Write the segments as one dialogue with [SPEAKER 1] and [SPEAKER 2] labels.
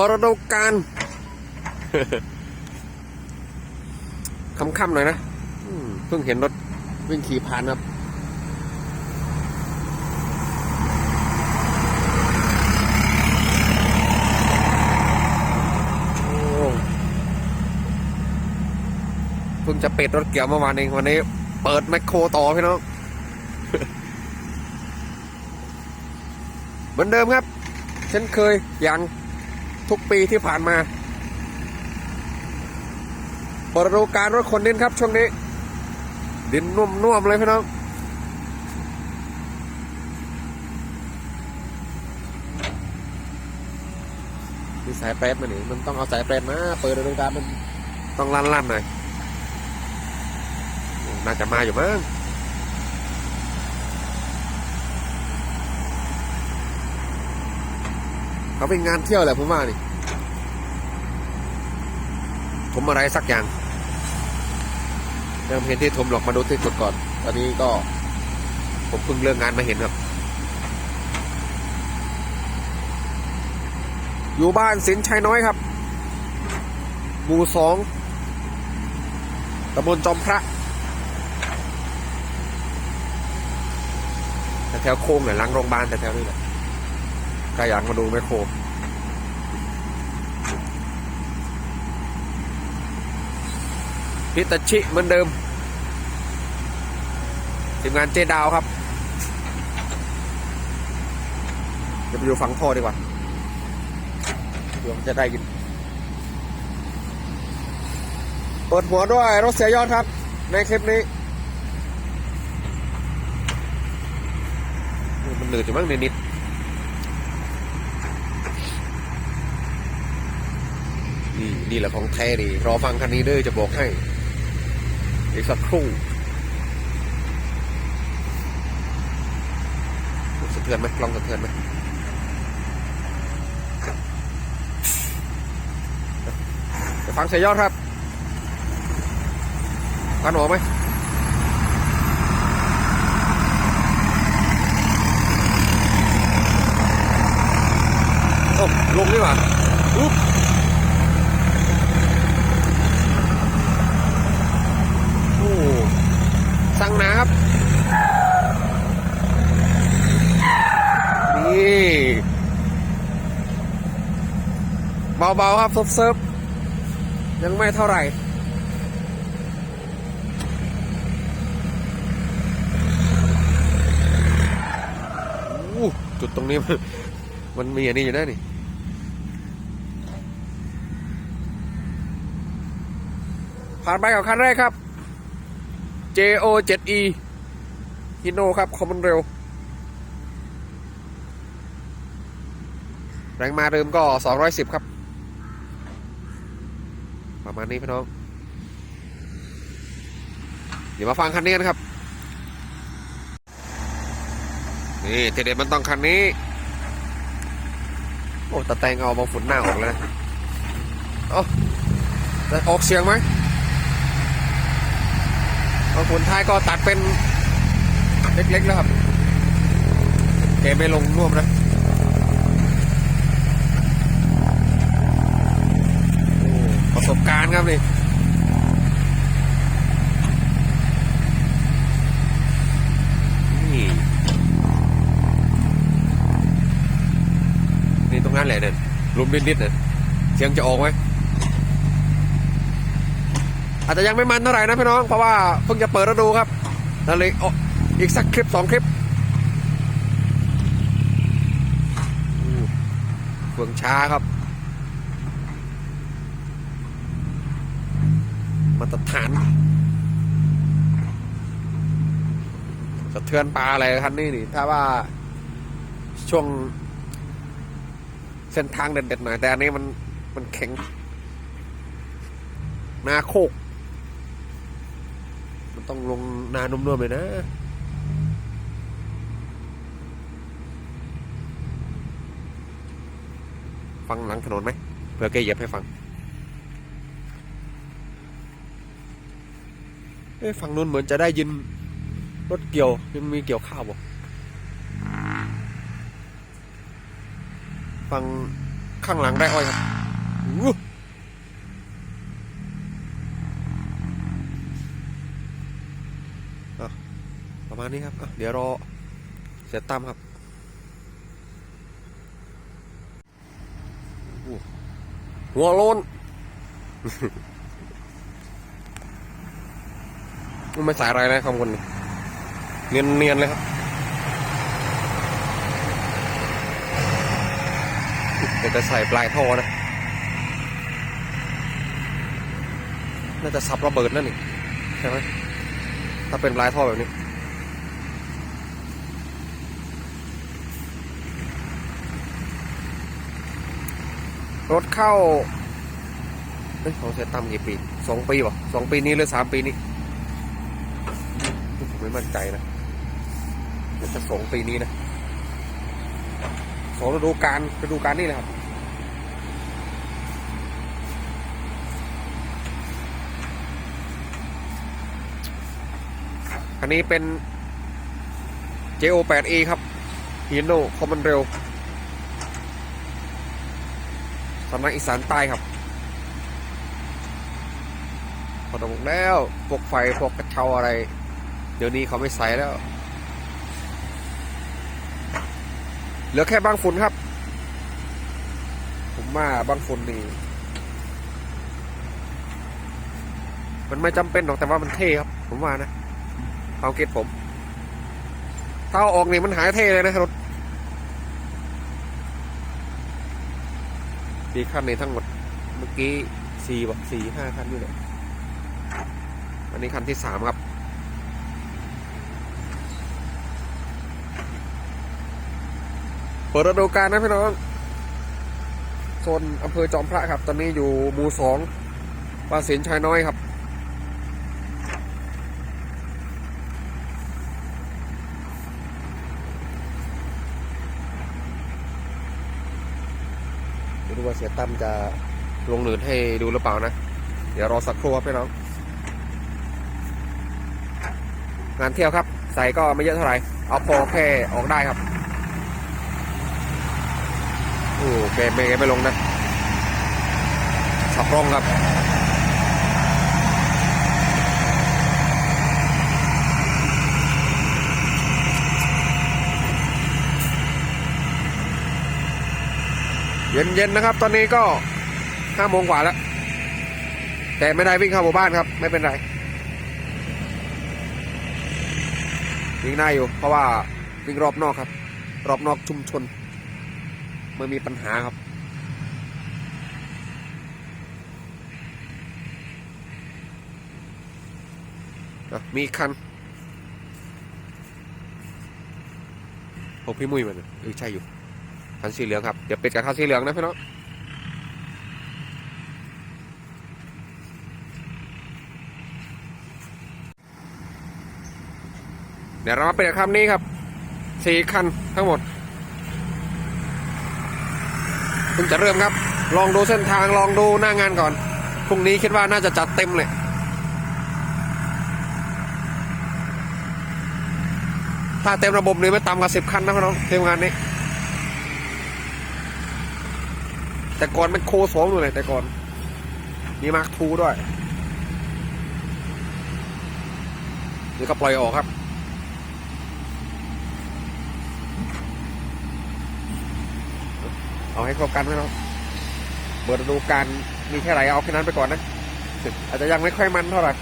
[SPEAKER 1] ปิดฤดูกาลค่ำๆหน่อยนะอืมเพิ่งเห็นรถวิ่งขี่ผ่านครับโอ้เพิ่งจะปิดรถเกี่ยวเมื่อวานเองวันนี้ เปิดแมคโครต่อพี่น้องเหมือนเดิมครับ เช่นเคยอย่าง ทุกปีที่ผ่านมาปิดฤดูการรถคนดินครับช่วงนี้ ดินนุ่มๆเลยพี่น้องมีสายแปรดมาหนิมันต้องเอาสายแปรดมาเปิดฤดูกาลมันต้องลั่นๆหน่อยน่าจะมาอยู่มั้ง เขาเป็นงานเที่ยวแหละผมว่านี่ ผมอะไรสักอย่างยังเห็นที่ทมหรอกมาดูที่จุดก่อน ตอนนี้ก็ ผมเพิ่งเลิกงานมาเห็นครับ อยู่บ้านสินชัยน้อยครับ หมู่สองตำบลจอมพระแถวโค้งเนี่ยหลังโรงพยาบาลแถวนี้แหละ ใครอยากมาดูแมคโครพิตาชิเหมือนเดิม ทีมงานเจดาวครับเดี๋ยวไปดูฝังท่อดีกว่าเดี๋ยวจะได้ยิน เปิดหัวด้วยรถเสียยอดครับ ในคลิปนี้มันเหนือยู่บ้งนิดนิด นี่นี่แหละของแท้ดีรอฟังคันนี้เด้อจะบอกให้อีกสักครู่สะเทือนไหมลองสะเทือนไหมไปฟังเสียยอดครับกันหัวไหมโอ้ลงนี่หว่าอุ๊บโอ้สั่งหนาครับ นี่ เบาๆครับเซิร์ฟๆยังไม่เท่าไหร่จุดตรงนี้มันมันมีอันนี้อยู่นะนี่ผ่านไปกับคันแรกครับ JO 7E ฮิโนครับ คอมมอนเร็ว แรงมาเดิมก็ 210 ครับ ประมาณนี้พี่น้อง เดี๋ยวมาฟังคันนี้กันครับ นี่ทีเด็ดมันต้องคันนี้ โอ้ตะแตงเอาบางฝุ่นหน้าออกเลยนะเอ้าจะออกเสียงไหมบางฝุ่นท้ายก็ตัดเป็นเล็กๆแล้วครับเกไม่ลงร่วมนะโอ้ประสบ การครับนี่นี่นี่ตรงนั้นแหละเนี่ยลุมนิดๆเนี่ยเสียงจะออกไหมอาจจะยังไม่มันเท่าไหร่นะพี่น้อง เพราะว่าเพิ่งจะเปิดฤดูครับนั่นเลยอ,อีกสักคลิปสองคลิปเฟืองช้าครับ มาตรฐานสะเทือนปลาอะไรคันนี้นี่ ถ้าว่าช่วง เส้นทางเด็ดๆหน่อย แต่อันนี้มันมันแข็งนาโคก มันต้องลงนานุ่มๆเลยนะฟังหลังถนนไหมเพื่อแกเหยียบให้ฟัง เอ้ฝั่งนู้นเหมือนจะได้ยินรถเกี่ยวยังมีเกี่ยวข้าวบ่ฟังข้างหลังได้อ้อยครับประมาณนี้ครับ เดี๋ยวรอเสียตั้มครับหัวโลน มันไม่สายอะไรนะข้างบนนี่เนียนเนียนๆเลยครับเดี๋ยวจะใส่ปลายท่อนะน่าจะซับระเบิดนั่นนี่ใช่ไหมถ้าเป็นปลายท่อแบบนี้รถเข้าเอ้ยของเซตัมกี่ปีสองปีป่ะสองปีนี้หรือสามปีนี้ ไม่มั่นใจนะน่าจะสองปีนี้นะสองฤดูกาลฤดูกาลนี่แหละครับอันนี้เป็น JO8E ครับฮีโน่คอมมอนเรลสำนักอีสานใต้ครับพอตกแล้วพวกไฟพวกกระเช้าอะไร เดี๋ยวนี้เขาไม่ใส่แล้ว เหลือแค่บางฝุ่นครับ ผมว่าบางฝุ่นนี่มันไม่จำเป็นหรอกแต่ว่ามันเท่ครับ ผมว่านะความคิดผมถ้าออกนี่มันหายเท่เลยนะรถดีคันนี้ทั้งหมด เมื่อกี้สี่บอกสี่ห้าคันอยู่เลยอันนี้คันที่สามครับ เปิดฤดูกาลนะพี่น้องโซนอำเภอจอมพระครับ ตอนนี้อยู่หมู่สองปราสินชายน้อยครับไม่รู้ว่าเสียตั้มจะลงเนินให้ดูหรือเปล่านะ เดี๋ยวรอสักครู่ครับพี่น้อง งานเที่ยวครับ ใส่ก็ไม่เยอะเท่าไหร่ เอาพอแค่ออกได้ครับ โอ้แกไม่แกไม่ลงนะสับร่องครับเย็นๆนะครับ ตอนนี้ก็ห้าโมงกว่าแล้ว แต่ไม่ได้วิ่งเข้าหมู่บ้านครับ ไม่เป็นไรวิ่งได้อยู่ เพราะว่าวิ่งรอบนอกครับ รอบนอกชุมชน ไม่มีปัญหาครับอะมีคันโอ้พี่มุ้ยมันเออใช่อยู่คันสีเหลืองครับ เดี๋ยวเป็ดกับคันสีเหลืองนะพี่น้องเดี๋ยวเรามาเป็ดกับคันนี้ครับสี่คันทั้งหมด เพิ่งจะเริ่มครับ ลองดูเส้นทางลองดูหน้างานก่อนพรุ่งนี้คิดว่าน่าจะจัดเต็มเลยถ้าเต็มระบบนี่ไม่ต่ำกว่าสิบคันนะพี่น้องเทมงานนี้ แต่ก่อนมันโคสองเลยแต่ก่อนมีมาร์คทูด้วยนี่ก็ปล่อยออกครับ เอาให้ครบกันไหมเนาะเปิดดูการมีแค่ไหนเอาแค่นั้นไปก่อนนะอาจจะยังไม่ค่อยมันเท่าไหร่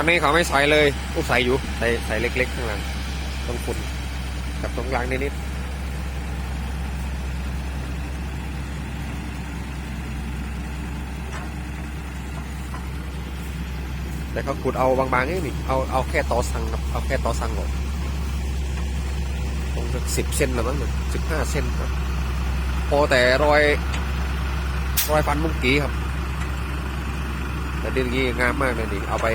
[SPEAKER 1] ตอนนี้เขาไม่ใส่เลยอู้ใส่อยู่ ใส่ใส่เล็กๆข้างหลังตรงฝุ่นกับตรงกลางนิดๆ แต่เขาขุดเอาบางๆนี่นี่เอาเอาแค่ต่อสังครับเอาแค่ต่อสังก่อนคงจะสิบเซนละมั้งสิบห้าเซนครับพอแต่รอยรอยฟันมุกกี้ครับ แต่ดินนี้งามมากเลยนี่เอาไป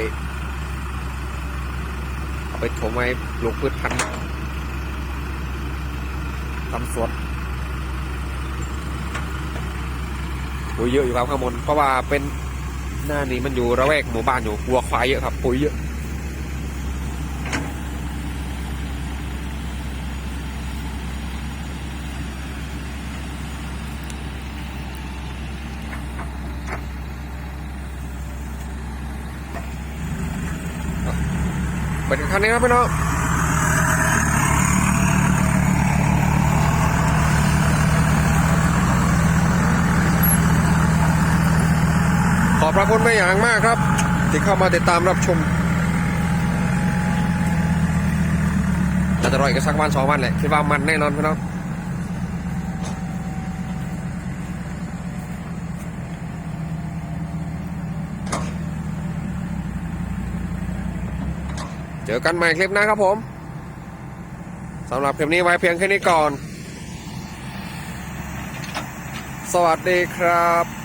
[SPEAKER 1] เอาไปถมไว้ปลูกพืชพันธุ์ทำสวนปุ๋ยเยอะอยู่ครับข้างบนเพราะว่าเป็น หน้านี้มันอยู่ระแวกหมู่บ้านอยู่วัวควายเยอะครับปุ๋ยเยอะไปถึงคันนี้ครับพี่น้อง ขอบ พระคุณไม่อย่างมากครับ ที่เข้ามาติดตามรับชมน่าจะรออีกสักวันสองวันแหละคิดว่ามันแน่นอนพี่น้องเจอกันใหม่คลิปหนะครับผมสำหรับคลิปนี้ไว้เพียงแค่นี้ก่อน สวัสดีครับ